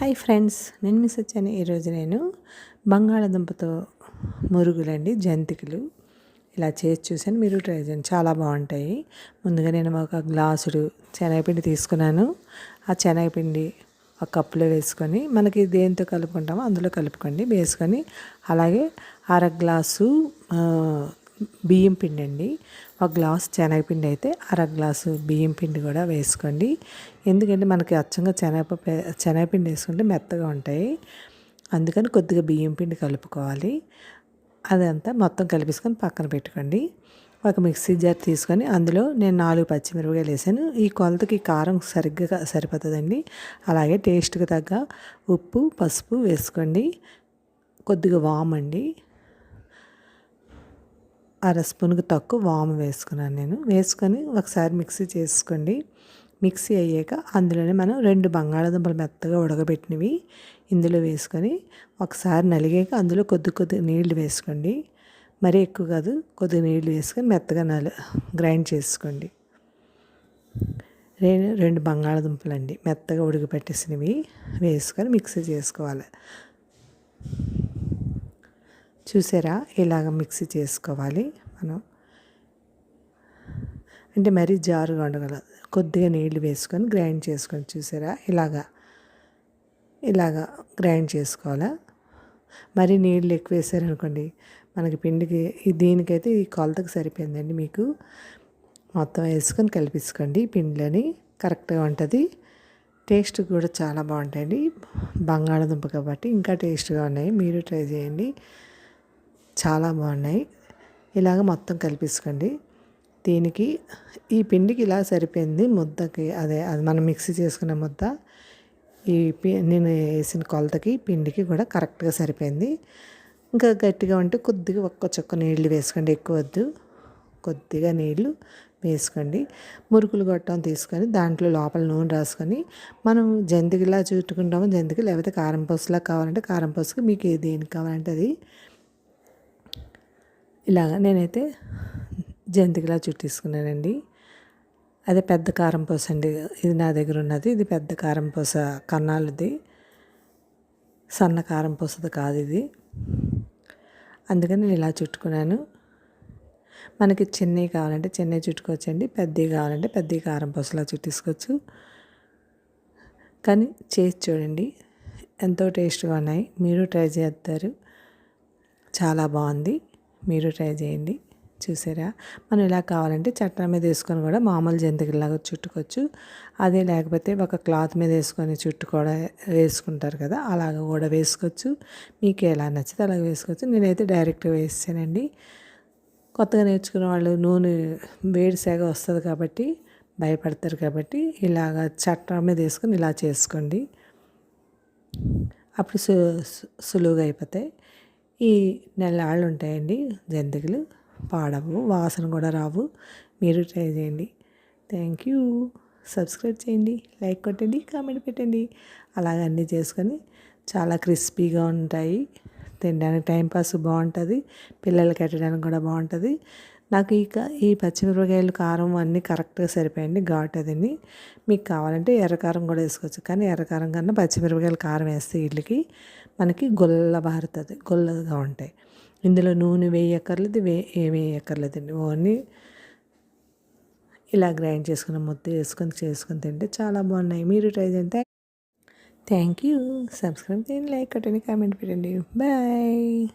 Hi friends నేను miss వచ్చాను ఈరోజు నేను బంగాళాదుంపతో మురుగులండి జంతికలు. ఇలా చేసి చూసాను మీరు ట్రై చేయండి. చాలా బాగుంటాయి. ముందుగా నేను ఒక గ్లాసుడు శనగపిండి తీసుకున్నాను. ఆ శనగపిండి ఒక కప్పులో వేసుకొని మనకి దేంతో కలుపుకుంటామో అందులో కలుపుకోండి. వేసుకొని అలాగే అర గ్లాసు బియ్యం పిండి అండి. ఒక గ్లాస్ శనగపిండి అయితే అర గ్లాసు బియ్యం పిండి కూడా వేసుకోండి. ఎందుకంటే మనకి అచ్చంగా శనగపప్పు శనగపిండి వేసుకుంటే మెత్తగా ఉంటాయి. అందుకని కొద్దిగా బియ్యం పిండి కలుపుకోవాలి. అదంతా మొత్తం కలిపేసుకొని పక్కన పెట్టుకోండి. ఒక మిక్సీ జార్ తీసుకొని అందులో నేను నాలుగు పచ్చిమిరపకాయలు వేసాను. ఈ కొలతకి కారం సరిగ్గా సరిపోతుందండి. అలాగే టేస్ట్కి తగ్గ ఉప్పు పసుపు వేసుకోండి. కొద్దిగా వామ్ అండి. అర స్పూన్కి తక్కువ వాము వేసుకున్నాను నేను. వేసుకొని ఒకసారి మిక్సీ చేసుకోండి. మిక్సీ అయ్యాక అందులోనే మనం రెండు బంగాళాదుంపలు మెత్తగా ఉడకబెట్టినవి ఇందులో వేసుకొని ఒకసారి నలిగాక అందులో కొద్ది కొద్ది నీళ్ళు వేసుకోండి. మరీ ఎక్కువ కాదు కొద్ది నీళ్ళు వేసుకొని మెత్తగా నలి గ్రైండ్ చేసుకోండి. రెండు రెండు బంగాళాదుంపలు అండి మెత్తగా ఉడకబెట్టేసినవి వేసుకొని మిక్సీ చేసుకోవాలి. చూసారా? ఇలాగ మిక్సీ చేసుకోవాలి మనం. అంటే మరీ జారుగా ఉండగలదు కొద్దిగా నీళ్ళు వేసుకొని గ్రైండ్ చేసుకొని చూసారా? ఇలాగా ఇలాగా గ్రైండ్ చేసుకోవాలా? మరి నీళ్ళు ఎక్కువ వేసారనుకోండి మనకి పిండికి దీనికైతే ఈ కొలతకు సరిపోయిందండి మీకు. మొత్తం వేసుకొని కలిపించుకోండి పిండిలని. కరెక్ట్గా ఉంటుంది. టేస్ట్ కూడా చాలా బాగుంటాయండి. బంగాళదుంప కాబట్టి ఇంకా టేస్ట్గా ఉన్నాయి. మీరు ట్రై చేయండి. చాలా బాగున్నాయి. ఇలాగ మొత్తం కలిపించుకోండి దీనికి ఈ పిండికి ఇలా సరిపోయింది ముద్దకి. అదే అది మనం మిక్సీ చేసుకున్న ముద్ద. ఈ పి నేను వేసిన కొలతకి పిండికి కూడా కరెక్ట్గా సరిపోయింది. ఇంకా గట్టిగా ఉంటే కొద్దిగా ఒక్క చొక్క నీళ్ళు వేసుకోండి. ఎక్కువ వద్దు. కొద్దిగా నీళ్ళు వేసుకోండి. మురుకులు గొట్టం తీసుకొని దాంట్లో లోపల నూనె రాసుకొని మనం జంతికిలా చుట్టుకుంటాము జంతికి లేకపోతే కారం పసులా కావాలంటే కారం పసుకు మీకు దేనికి కావాలంటే అది ఇలాగ నేనైతే జంతికలా చుట్టేసుకున్నానండి అదే పెద్ద కారం పూస అండి. ఇది నా దగ్గర ఉన్నది. ఇది పెద్ద కారం పూస కన్నాలది సన్న కారం పూసది కాదు ఇది. అందుకని నేను ఇలా చుట్టుకున్నాను. మనకి చిన్నవి కావాలంటే చిన్నవి చుట్టుకోవచ్చండి. పెద్దవి కావాలంటే పెద్దవి కారం పూసలా చుట్టేసుకోవచ్చు కానీ చేసి చూడండి. ఎంతో టేస్ట్గా ఉన్నాయి. మీరు ట్రై చేస్తారు. చాలా బాగుంది. మీరు ట్రై చేయండి. చూసారా? మనం ఇలా కావాలంటే చట్టం మీద వేసుకొని కూడా మామూలు జంతికలాగా చుట్టుకోవచ్చు. అదే లేకపోతే ఒక క్లాత్ మీద వేసుకొని చుట్టు కూడా వేసుకుంటారు కదా అలాగ కూడా వేసుకోవచ్చు. మీకు ఎలా నచ్చితే అలాగ వేసుకోవచ్చు. నేనైతే డైరెక్ట్గా వేసానండి కొత్తగా నేర్చుకున్న వాళ్ళు నూనె వేడి సేగ వస్తుంది కాబట్టి భయపడతారు కాబట్టి ఇలాగ చట్టం మీద వేసుకొని ఇలా చేసుకోండి. అప్పుడు సు సులువుగా అయిపోతాయి. ఈ నెలలు ఉంటాయండి జంతికలు. పాడవు వాసన కూడా రావు. మీరు ట్రై చేయండి. Thank you. సబ్స్క్రైబ్ చేయండి లైక్ కొట్టండి కామెంట్ పెట్టండి. అలాగ అన్నీ చేసుకొని చాలా క్రిస్పీగా ఉంటాయి. తినడానికి టైంపాస్ బాగుంటుంది పిల్లలకి పెట్టడానికి కూడా బాగుంటుంది. నాకు ఈ ఈ పచ్చిమిరపకాయలు కారం అన్నీ కరెక్ట్గా సరిపోయండి ఘాట్ అదండి మీకు కావాలంటే ఎర్రకారం కూడా వేసుకోవచ్చు కానీ ఎర్రకారం కన్నా పచ్చిమిరపకాయలు కారం వేస్తే వీళ్ళకి మనకి గొల్ల బారుతుంది గొల్లగా ఉంటాయి. ఇందులో నూనె వేయక్కర్లేదు వే ఏమి వేయక్కర్లేదండి ఓన్లీ ఇలా గ్రైండ్ చేసుకుని ముద్ద వేసుకొని చేసుకొని తింటే చాలా బాగున్నాయి. మీరు ట్రై చేస్తే థ్యాంక్ యూ. సబ్స్క్రైబ్ చేయండి లైక్ కట్టండి కామెంట్ పెట్టండి. బాయ్.